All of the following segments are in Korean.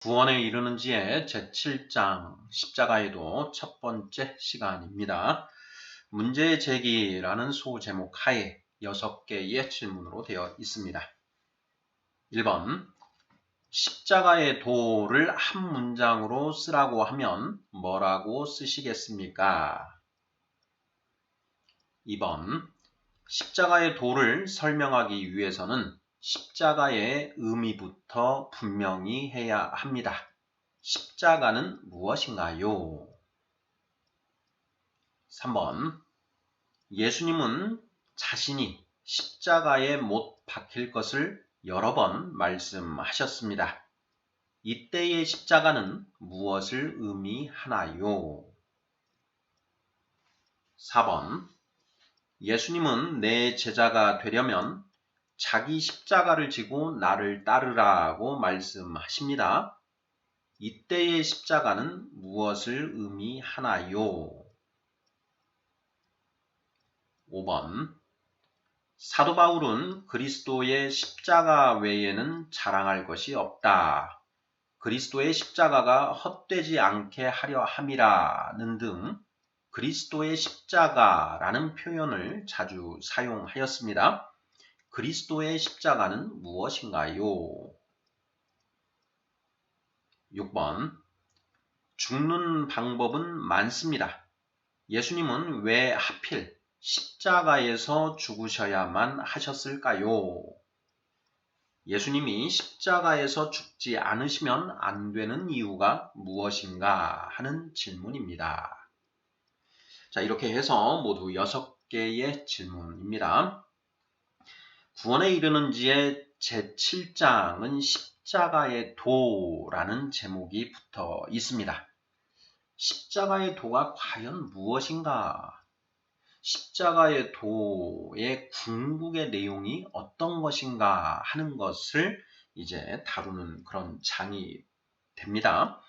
구원에 이르는지의 제7장 십자가에도 첫 번째 시간입니다. 문제 제기라는 소제목 하에 6개의 질문으로 되어 있습니다. 1번 십자가의 도를 한 문장으로 쓰라고 하면 뭐라고 쓰시겠습니까? 2번 십자가의 도를 설명하기 위해서는 십자가의 의미부터 분명히 해야 합니다. 십자가는 무엇인가요? 3번. 예수님은 자신이 십자가에 못 박힐 것을 여러 번 말씀하셨습니다. 이때의 십자가는 무엇을 의미하나요? 4번. 예수님은 내 제자가 되려면 자기 십자가를 지고 나를 따르라고 말씀하십니다. 이때의 십자가는 무엇을 의미하나요? 5번. 사도 바울은 그리스도의 십자가 외에는 자랑할 것이 없다. 그리스도의 십자가가 헛되지 않게 하려 함이라는 등 그리스도의 십자가라는 표현을 자주 사용하였습니다. 그리스도의 십자가는 무엇인가요? 6번. 죽는 방법은 많습니다. 예수님은 왜 하필 십자가에서 죽으셔야만 하셨을까요? 예수님이 십자가에서 죽지 않으시면 안 되는 이유가 무엇인가 하는 질문입니다. 자, 이렇게 해서 모두 6개의 질문입니다. 구원에 이르는지의 제7장은 십자가의 도라는 제목이 붙어 있습니다. 십자가의 도가 과연 무엇인가? 십자가의 도의 궁극의 내용이 어떤 것인가 하는 것을 이제 다루는 그런 장이 됩니다.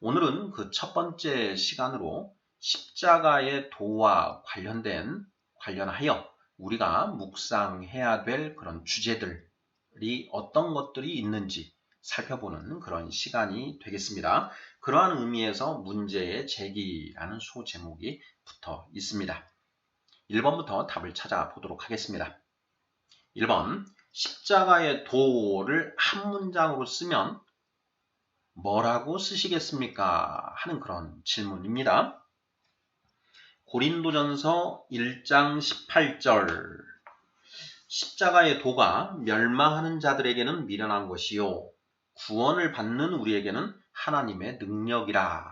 오늘은 그 첫 번째 시간으로 십자가의 도와 관련된 관련하여 우리가 묵상해야 될 그런 주제들이 어떤 것들이 있는지 살펴보는 그런 시간이 되겠습니다. 그러한 의미에서 문제의 제기라는 소제목이 붙어 있습니다. 1번부터 답을 찾아보도록 하겠습니다. 1번 십자가의 도를 한 문장으로 쓰면 뭐라고 쓰시겠습니까? 하는 그런 질문입니다. 고린도전서 1장 18절 십자가의 도가 멸망하는 자들에게는 미련한 것이요 구원을 받는 우리에게는 하나님의 능력이라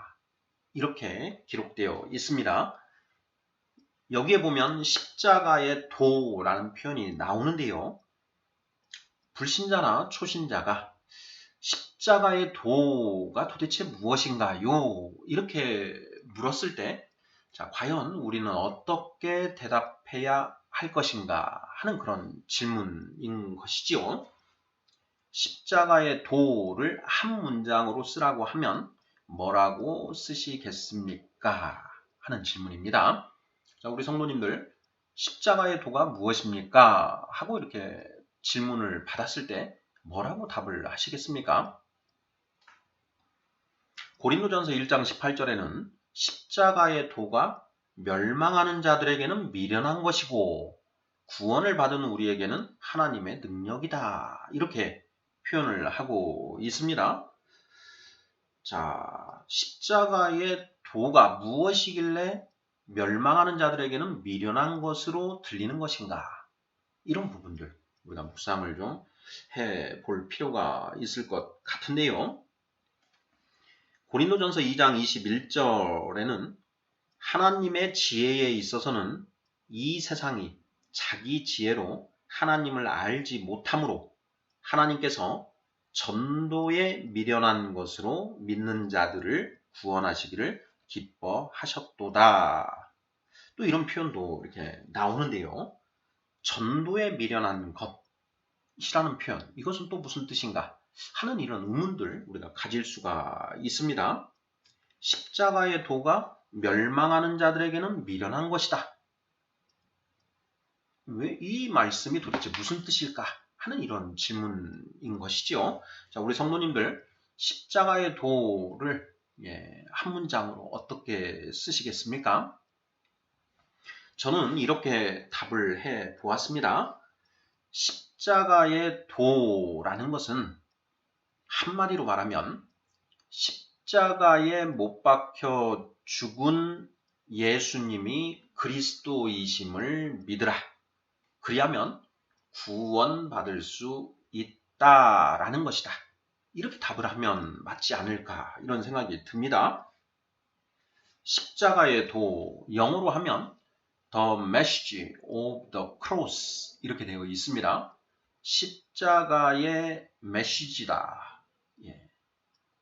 이렇게 기록되어 있습니다. 여기에 보면 십자가의 도라는 표현이 나오는데요. 불신자나 초신자가 십자가의 도가 도대체 무엇인가요? 이렇게 물었을 때 자, 과연 우리는 어떻게 대답해야 할 것인가 하는 그런 질문인 것이지요. 십자가의 도를 한 문장으로 쓰라고 하면 뭐라고 쓰시겠습니까? 하는 질문입니다. 자, 우리 성도님들, 십자가의 도가 무엇입니까? 하고 이렇게 질문을 받았을 때 뭐라고 답을 하시겠습니까? 고린도전서 1장 18절에는 십자가의 도가 멸망하는 자들에게는 미련한 것이고 구원을 받은 우리에게는 하나님의 능력이다. 이렇게 표현을 하고 있습니다. 자, 십자가의 도가 무엇이길래 멸망하는 자들에게는 미련한 것으로 들리는 것인가? 이런 부분들 우리가 묵상을 좀 해 볼 필요가 있을 것 같은데요. 고린도전서 2장 21절에는 하나님의 지혜에 있어서는 이 세상이 자기 지혜로 하나님을 알지 못하므로 하나님께서 전도에 미련한 것으로 믿는 자들을 구원하시기를 기뻐하셨도다. 또 이런 표현도 이렇게 나오는데요. 전도에 미련한 것이라는 표현. 이것은 또 무슨 뜻인가? 하는 이런 의문들 우리가 가질 수가 있습니다. 십자가의 도가 멸망하는 자들에게는 미련한 것이다. 왜 이 말씀이 도대체 무슨 뜻일까? 하는 이런 질문인 것이지요. 자, 우리 성도님들 십자가의 도를 예, 한 문장으로 어떻게 쓰시겠습니까? 저는 이렇게 답을 해 보았습니다. 십자가의 도라는 것은 한마디로 말하면 십자가에 못 박혀 죽은 예수님이 그리스도이심을 믿으라. 그리하면 구원받을 수 있다라는 것이다. 이렇게 답을 하면 맞지 않을까 이런 생각이 듭니다. 십자가의 도 영어로 하면 The Message of the Cross 이렇게 되어 있습니다. 십자가의 메시지다.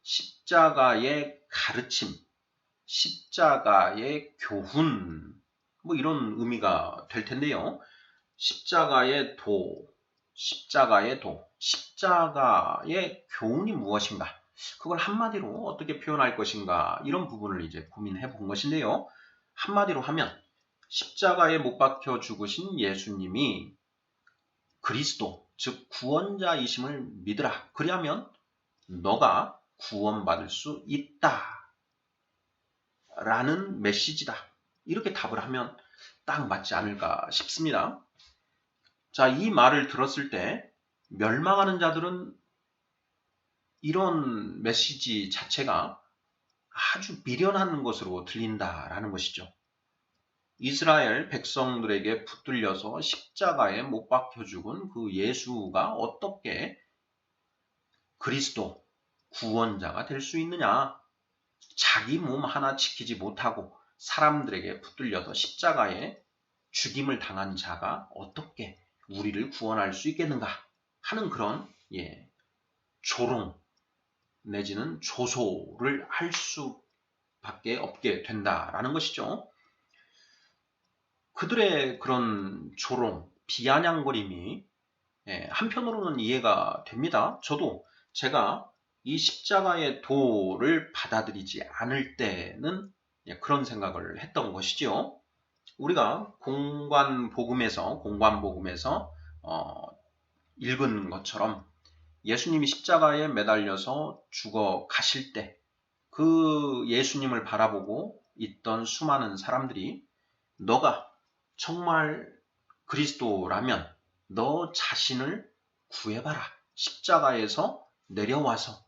예. 십자가의 가르침, 십자가의 교훈, 뭐 이런 의미가 될 텐데요. 십자가의 도, 십자가의 도, 십자가의 교훈이 무엇인가? 그걸 한마디로 어떻게 표현할 것인가? 이런 부분을 이제 고민해 본 것인데요. 한마디로 하면 십자가에 못 박혀 죽으신 예수님이 그리스도, 즉 구원자이심을 믿으라. 그리하면 너가 구원받을 수 있다. 라는 메시지다. 이렇게 답을 하면 딱 맞지 않을까 싶습니다. 자, 이 말을 들었을 때 멸망하는 자들은 이런 메시지 자체가 아주 미련한 것으로 들린다라는 것이죠. 이스라엘 백성들에게 붙들려서 십자가에 못 박혀 죽은 그 예수가 어떻게 그리스도 구원자가 될 수 있느냐? 자기 몸 하나 지키지 못하고 사람들에게 붙들려서 십자가에 죽임을 당한 자가 어떻게 우리를 구원할 수 있겠는가 하는 그런 예, 조롱 내지는 조소를 할 수밖에 없게 된다라는 것이죠. 그들의 그런 조롱, 비아냥거림이 예, 한편으로는 이해가 됩니다. 저도 제가 이 십자가의 도를 받아들이지 않을 때는 예, 그런 생각을 했던 것이지요. 우리가 공관 복음에서 공관 복음에서 어, 읽은 것처럼 예수님이 십자가에 매달려서 죽어 가실 때 그 예수님을 바라보고 있던 수많은 사람들이 너가 정말 그리스도라면 너 자신을 구해봐라. 십자가에서 내려와서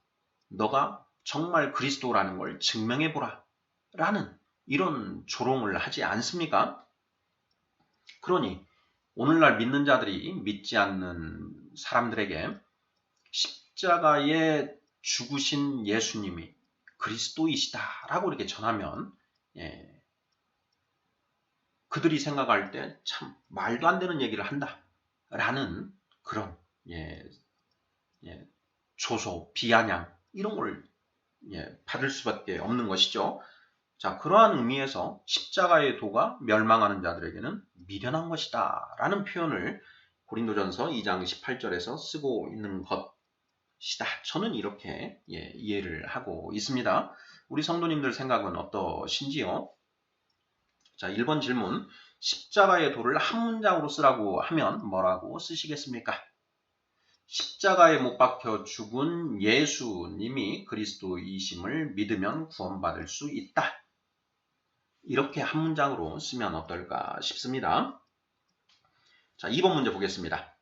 너가 정말 그리스도라는 걸 증명해 보라. 라는 이런 조롱을 하지 않습니까? 그러니 오늘날 믿는 자들이 믿지 않는 사람들에게 십자가에 죽으신 예수님이 그리스도이시다라고 이렇게 전하면 예, 그들이 생각할 때 참 말도 안 되는 얘기를 한다라는 그런 예, 예, 조소, 비아냥 이런 걸 예, 받을 수밖에 없는 것이죠. 자, 그러한 의미에서 십자가의 도가 멸망하는 자들에게는 미련한 것이다 라는 표현을 고린도전서 2장 18절에서 쓰고 있는 것이다. 저는 이렇게 예, 이해를 하고 있습니다. 우리 성도님들 생각은 어떠신지요? 자, 1번 질문. 십자가의 도를 한 문장으로 쓰라고 하면 뭐라고 쓰시겠습니까? 십자가에 못 박혀 죽은 예수님이 그리스도이심을 믿으면 구원받을 수 있다. 이렇게 한 문장으로 쓰면 어떨까 싶습니다. 자, 2번 문제 보겠습니다.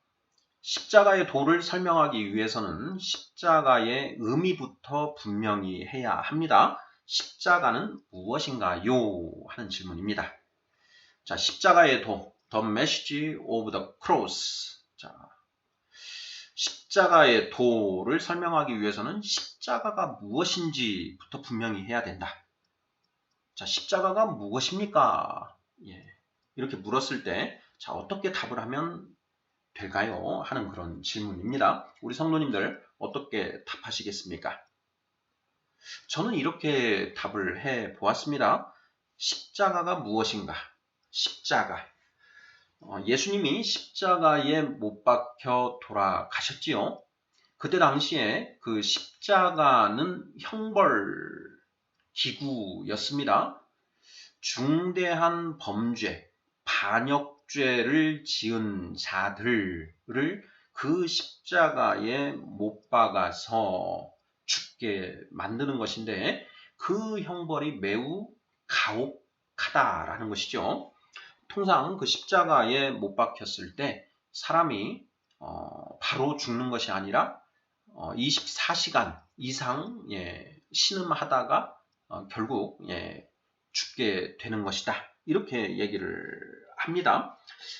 십자가의 도를 설명하기 위해서는 십자가의 의미부터 분명히 해야 합니다. 십자가는 무엇인가요? 하는 질문입니다. 자, 십자가의 도, The Message of the Cross. 자, 십자가의 도를 설명하기 위해서는 십자가가 무엇인지부터 분명히 해야 된다. 자, 십자가가 무엇입니까? 예, 이렇게 물었을 때, 자, 어떻게 답을 하면 될까요? 하는 그런 질문입니다. 우리 성도님들 어떻게 답하시겠습니까? 저는 이렇게 답을 해 보았습니다. 십자가가 무엇인가? 십자가. 어, 예수님이 십자가에 못 박혀 돌아가셨지요. 그때 당시에 그 십자가는 형벌 기구였습니다. 중대한 범죄, 반역죄를 지은 자들을 그 십자가에 못 박아서 죽 죽게 만드는 것인데 그 형벌이 매우 가혹하다라는 것이죠. 통상 그 십자가에 못 박혔을 때 사람이 어, 바로 죽는 것이 아니라 어, 24시간 이상 예, 신음하다가 어, 결국 예, 죽게 되는 것이다. 이렇게 얘기를 합니다.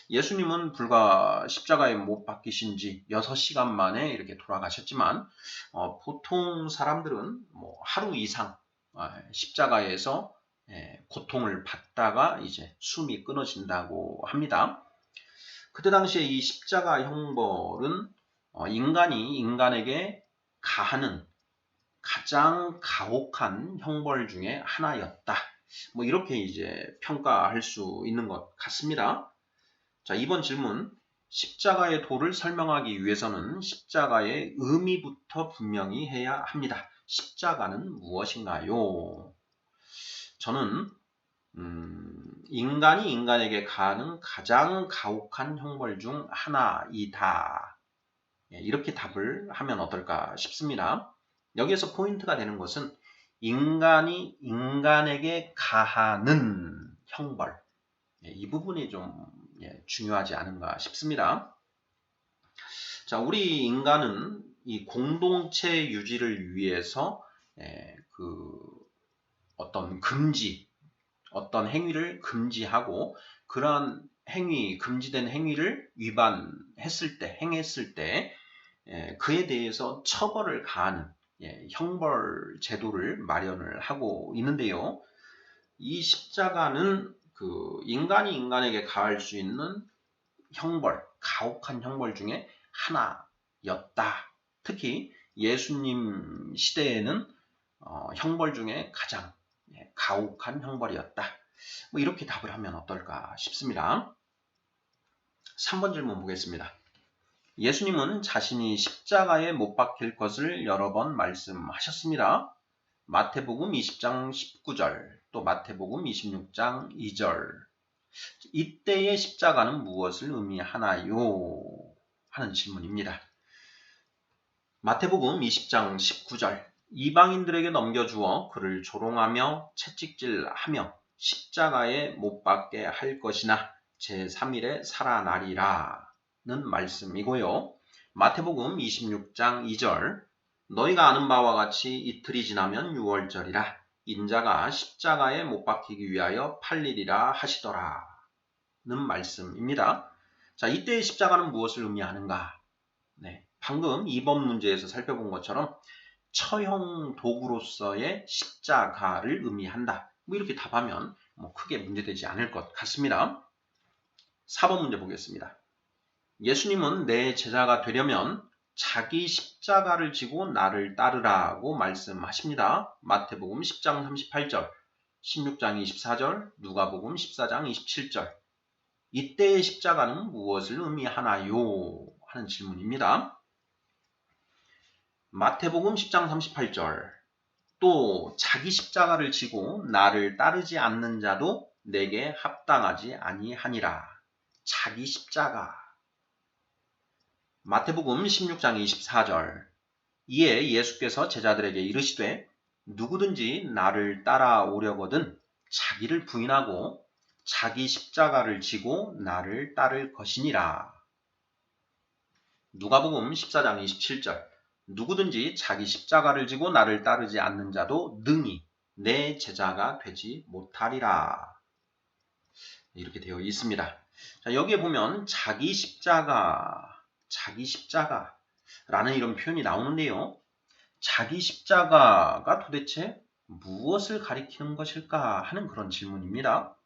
예수님은 불과 십자가에 못 박히신 지 6시간 만에 이렇게 돌아가셨지만 어, 보통 사람들은 뭐 하루 이상 어, 십자가에서 예, 고통을 받다가 이제 숨이 끊어진다고 합니다. 그때 당시에 이 십자가 형벌은 어, 인간이 인간에게 가하는 가장 가혹한 형벌 중에 하나였다. 뭐 이렇게 이제 평가할 수 있는 것 같습니다. 자, 이번 질문. 십자가의 도를 설명하기 위해서는 십자가의 의미부터 분명히 해야 합니다. 십자가는 무엇인가요? 저는 음, 인간이 인간에게 가하는 가장 가혹한 형벌 중 하나이다. 예, 이렇게 답을 하면 어떨까 싶습니다. 여기에서 포인트가 되는 것은 인간이 인간에게 가하는 형벌. 예, 이 부분이 좀 예, 중요하지 않은가 싶습니다. 자, 우리 인간은 이 공동체 유지를 위해서 그 어떤 금지, 어떤 행위를 금지하고 그러한 행위, 금지된 행위를 위반했을 때, 행했을 때 그에 대해서 처벌을 가하는 예, 형벌 제도를 마련을 하고 있는데요. 이 십자가는 그 인간이 인간에게 가할 수 있는 형벌, 가혹한 형벌 중에 하나였다. 특히 예수님 시대에는 어, 형벌 중에 가장 예, 가혹한 형벌이었다. 뭐 이렇게 답을 하면 어떨까 싶습니다. 3번 질문 보겠습니다. 예수님은 자신이 십자가에 못 박힐 것을 여러 번 말씀하셨습니다. 마태복음 20장 19절, 또 마태복음 26장 2절. 이때의 십자가는 무엇을 의미하나요? 하는 질문입니다. 마태복음 20장 19절. 이방인들에게 넘겨주어 그를 조롱하며 채찍질하며 십자가에 못 박게 할 것이나 제3일에 살아나리라. 는 말씀이고요. 마태복음 26장 2절 너희가 아는 바와 같이 이틀이 지나면 6월절이라 인자가 십자가에 못 박히기 위하여 팔리리라 하시더라 는 말씀입니다. 자, 이때의 십자가는 무엇을 의미하는가? 네, 방금 2번 문제에서 살펴본 것처럼 처형 도구로서의 십자가를 의미한다. 뭐 이렇게 답하면 뭐 크게 문제되지 않을 것 같습니다. 4번 문제 보겠습니다. 예수님은 내 제자가 되려면 자기 십자가를 지고 나를 따르라고 말씀하십니다. 마태복음 10장 38절, 16장 24절, 누가복음 14장 27절. 이때의 십자가는 무엇을 의미하나요? 하는 질문입니다. 마태복음 10장 38절. 또 자기 십자가를 지고 나를 따르지 않는 자도 내게 합당하지 아니하니라. 자기 십자가. 마태복음 16장 24절 이에 예수께서 제자들에게 이르시되 누구든지 나를 따라오려거든 자기를 부인하고 자기 십자가를 지고 나를 따를 것이니라. 누가복음 14장 27절 누구든지 자기 십자가를 지고 나를 따르지 않는 자도 능히 내 제자가 되지 못하리라. 이렇게 되어 있습니다. 자, 여기에 보면 자기 십자가 자기 십자가 라는 이런 표현이 나오는데요. 자기 십자가가 도대체 무엇을 가리키는 것일까 하는 그런 질문입니다.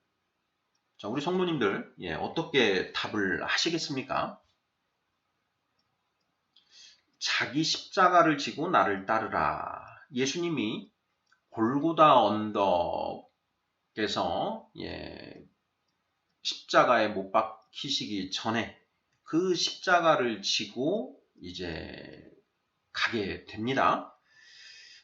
자, 우리 성도님들 예, 어떻게 답을 하시겠습니까? 자기 십자가를 지고 나를 따르라. 예수님이 골고다 언덕에서 예, 십자가에 못 박히시기 전에 그 십자가를 지고 이제 가게 됩니다.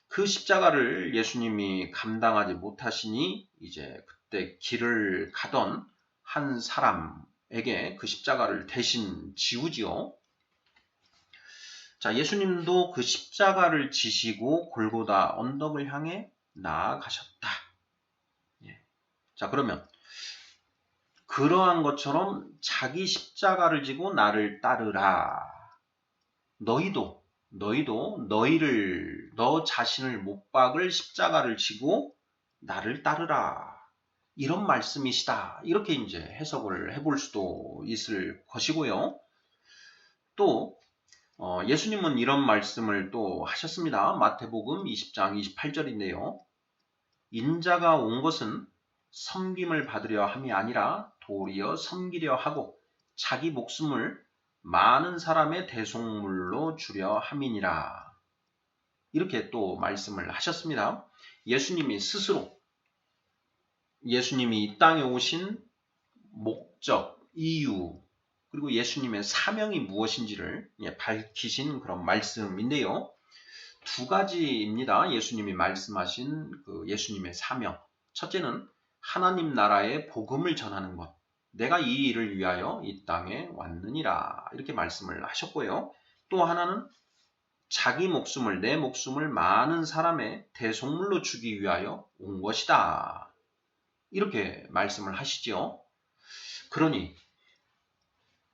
그 십자가를 예수님이 감당하지 못하시니 이제 그때 길을 가던 한 사람에게 그 십자가를 대신 지우지요. 자, 예수님도 그 십자가를 지시고 골고다 언덕을 향해 나아가셨다. 예. 자, 그러면 그러한 것처럼 자기 십자가를 지고 나를 따르라. 너희도 너희도 너희를 너 자신을 못 박을 십자가를 지고 나를 따르라. 이런 말씀이시다. 이렇게 이제 해석을 해볼 수도 있을 것이고요. 또 어, 예수님은 이런 말씀을 또 하셨습니다. 마태복음 20장 28절인데요. 인자가 온 것은 섬김을 받으려 함이 아니라 도리어 섬기려 하고 자기 목숨을 많은 사람의 대속물로 주려 함이니라. 이렇게 또 말씀을 하셨습니다. 예수님이 스스로 예수님이 이 땅에 오신 목적, 이유, 그리고 예수님의 사명이 무엇인지를 예, 밝히신 그런 말씀인데요. 두 가지입니다. 예수님이 말씀하신 그 예수님의 사명. 첫째는 하나님 나라의 복음을 전하는 것. 내가 이 일을 위하여 이 땅에 왔느니라. 이렇게 말씀을 하셨고요. 또 하나는 자기 목숨을, 내 목숨을 많은 사람의 대속물로 주기 위하여 온 것이다. 이렇게 말씀을 하시죠. 그러니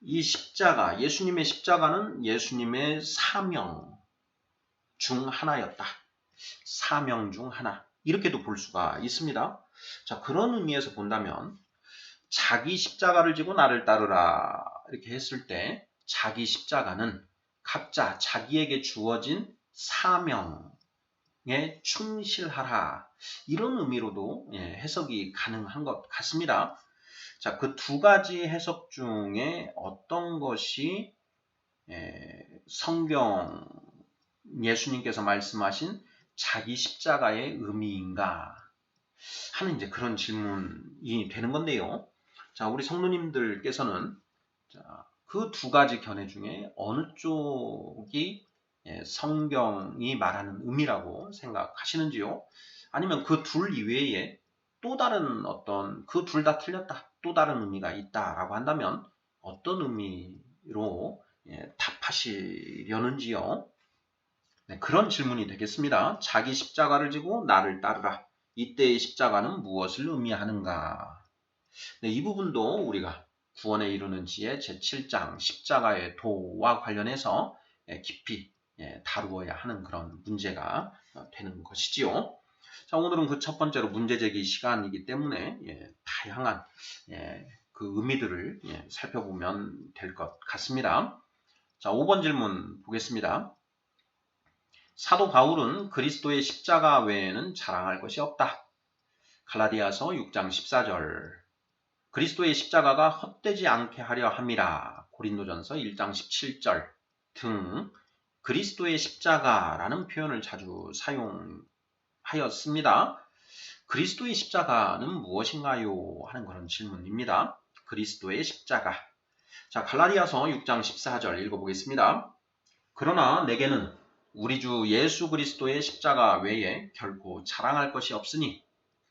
이 십자가, 예수님의 십자가는 예수님의 사명 중 하나였다. 사명 중 하나. 이렇게도 볼 수가 있습니다. 자, 그런 의미에서 본다면 자기 십자가를 지고 나를 따르라 이렇게 했을 때 자기 십자가는 각자 자기에게 주어진 사명 에 충실하라. 이런 의미로도 예, 해석이 가능한 것 같습니다. 자, 그 두 가지 해석 중에 어떤 것이 예, 성경 예수님께서 말씀하신 자기 십자가의 의미인가 하는 이제 그런 질문이 되는 건데요. 자, 우리 성도님들께서는 그 두 가지 견해 중에 어느 쪽이 예, 성경이 말하는 의미라고 생각하시는지요? 아니면 그 둘 이외에 또 다른 어떤 그 둘 다 틀렸다, 또 다른 의미가 있다라고 한다면 어떤 의미로 예, 답하시려는지요? 네, 그런 질문이 되겠습니다. 자기 십자가를 지고 나를 따르라. 이때의 십자가는 무엇을 의미하는가? 네, 이 부분도 우리가 구원에 이르는 지혜 제7장 십자가의 도와 관련해서 예, 깊이 예, 다루어야 하는 그런 문제가 어, 되는 것이지요. 자, 오늘은 그 첫 번째로 문제 제기 시간이기 때문에 예, 다양한 예, 그 의미들을 예, 살펴보면 될 것 같습니다. 자, 5번 질문 보겠습니다. 사도 바울은 그리스도의 십자가 외에는 자랑할 것이 없다. 갈라디아서 6장 14절. 그리스도의 십자가가 헛되지 않게 하려 함이라. 고린도전서 1장 17절 등 그리스도의 십자가라는 표현을 자주 사용 하였습니다. 그리스도의 십자가는 무엇인가요? 하는 그런 질문입니다. 그리스도의 십자가. 자, 갈라디아서 6장 14절 읽어보겠습니다. 그러나 내게는 우리 주 예수 그리스도의 십자가 외에 결코 자랑할 것이 없으니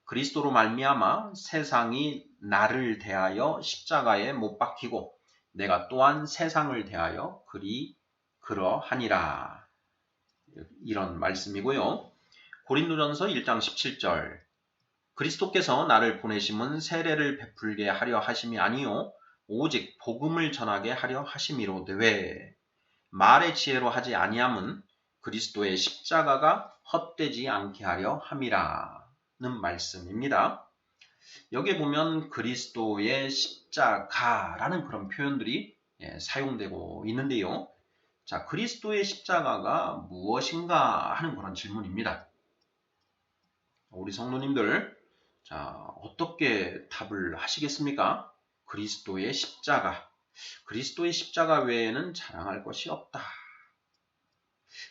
그리스도로 말미암아 세상이 나를 대하여 십자가에 못 박히고 내가 또한 세상을 대하여 그리 그러하니라. 이런 말씀이고요. 고린도전서 1장 17절 그리스도께서 나를 보내심은 세례를 베풀게 하려 하심이 아니요 오직 복음을 전하게 하려 하심이로되 말의 지혜로 하지 아니함은 그리스도의 십자가가 헛되지 않게 하려 함이라는 말씀입니다. 여기에 보면 그리스도의 십자가라는 그런 표현들이 예, 사용되고 있는데요. 자, 그리스도의 십자가가 무엇인가 하는 그런 질문입니다. 우리 성도님들, 자, 어떻게 답을 하시겠습니까? 그리스도의 십자가. 그리스도의 십자가 외에는 자랑할 것이 없다.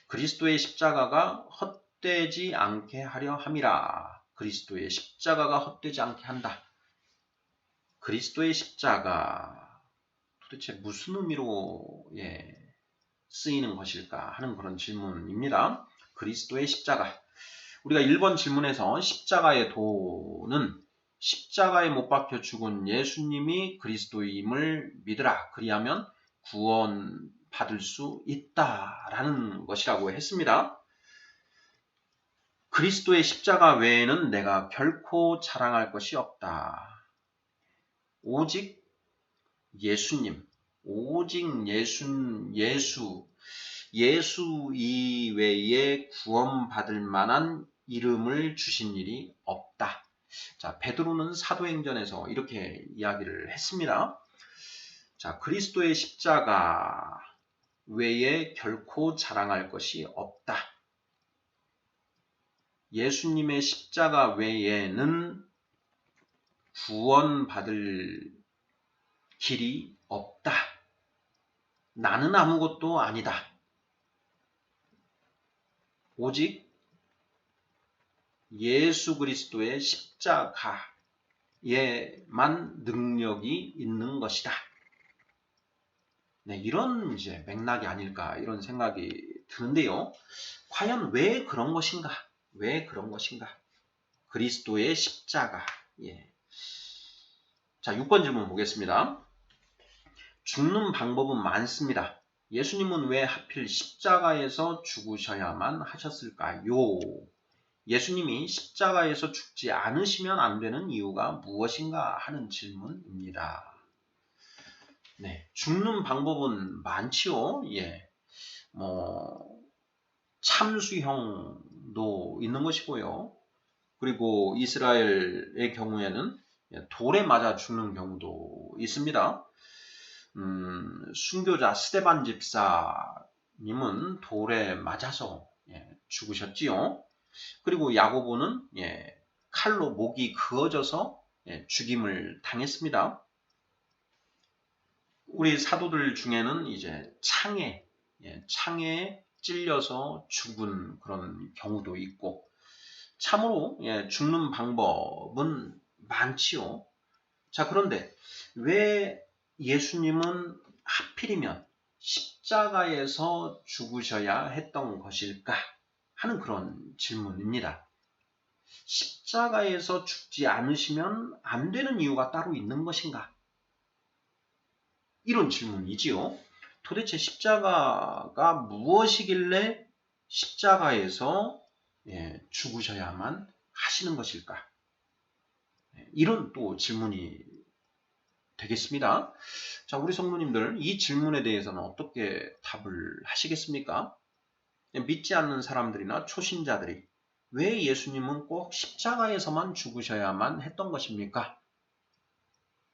그리스도의 십자가가 헛되지 않게 하려 함이라. 그리스도의 십자가가 헛되지 않게 한다. 그리스도의 십자가 도대체 무슨 의미로 예, 쓰이는 것일까 하는 그런 질문입니다. 그리스도의 십자가. 우리가 1번 질문에서 십자가의 도는 십자가에 못 박혀 죽은 예수님이 그리스도임을 믿으라. 그리하면 구원 받을 수 있다라는 것이라고 했습니다. 그리스도의 십자가 외에는 내가 결코 자랑할 것이 없다. 오직 예수님, 오직 예수, 예수, 예수 이외에 구원받을 만한 이름을 주신 일이 없다. 자, 베드로는 사도행전에서 이렇게 이야기를 했습니다. 자, 그리스도의 십자가 외에 결코 자랑할 것이 없다. 예수님의 십자가 외에는 구원받을 길이 없다. 나는 아무것도 아니다. 오직 예수 그리스도의 십자가에만 능력이 있는 것이다. 네, 이런 이제 맥락이 아닐까 이런 생각이 드는데요. 과연 왜 그런 것인가? 왜 그런 것인가? 그리스도의 십자가. 예. 자, 6번 질문 보겠습니다. 죽는 방법은 많습니다. 예수님은 왜 하필 십자가에서 죽으셔야만 하셨을까요? 예수님이 십자가에서 죽지 않으시면 안 되는 이유가 무엇인가 하는 질문입니다. 네, 죽는 방법은 많지요. 예, 뭐 참수형도 있는 것이고요. 그리고 이스라엘의 경우에는 돌에 맞아 죽는 경우도 있습니다. 음, 순교자 스테반 집사님은 돌에 맞아서 예, 죽으셨지요. 그리고 야고보는 예, 칼로 목이 그어져서 예, 죽임을 당했습니다. 우리 사도들 중에는 이제 창에 예, 창에 찔려서 죽은 그런 경우도 있고 참으로 예, 죽는 방법은 많지요. 자 그런데 왜 예수님은 하필이면 십자가에서 죽으셔야 했던 것일까 하는 그런 질문입니다. 십자가에서 죽지 않으시면 안 되는 이유가 따로 있는 것인가? 이런 질문이지요. 도대체 십자가가 무엇이길래 십자가에서 예, 죽으셔야만 하시는 것일까? 예, 이런 또 질문이 되겠습니다. 자, 우리 성도님들 이 질문에 대해서는 어떻게 답을 하시겠습니까? 믿지 않는 사람들이나 초신자들이 왜 예수님은 꼭 십자가에서만 죽으셔야만 했던 것입니까?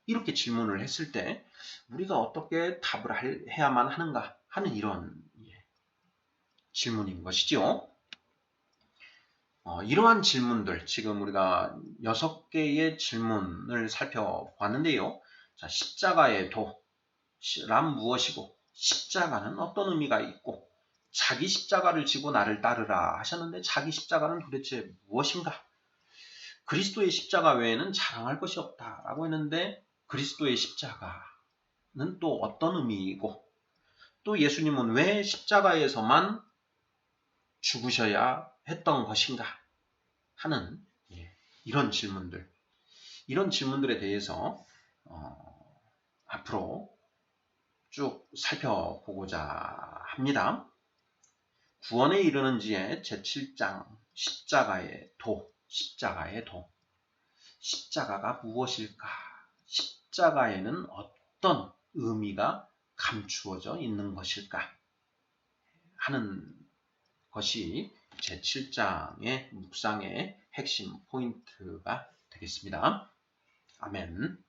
이렇게 질문을 했을 때 우리가 어떻게 답을 해야만 하는가 하는 이런 예, 질문인 것이죠. 어, 이러한 질문들 지금 우리가 여섯 개의 질문을 살펴봤는데요. 자, 십자가의 도란 무엇이고 십자가는 어떤 의미가 있고 자기 십자가를 지고 나를 따르라 하셨는데 자기 십자가는 도대체 무엇인가? 그리스도의 십자가 외에는 자랑할 것이 없다라고 했는데 그리스도의 십자가는 또 어떤 의미이고 또 예수님은 왜 십자가에서만 죽으셔야 했던 것인가 하는 예, 이런 질문들 이런 질문들에 대해서 어, 앞으로 쭉 살펴보고자 합니다. 구원에 이르는 지에 제7장 십자가의 도, 십자가의 도. 십자가가 무엇일까? 십자가에는 어떤 의미가 감추어져 있는 것일까? 하는 것이 제7장의 묵상의 핵심 포인트가 되겠습니다. 아멘.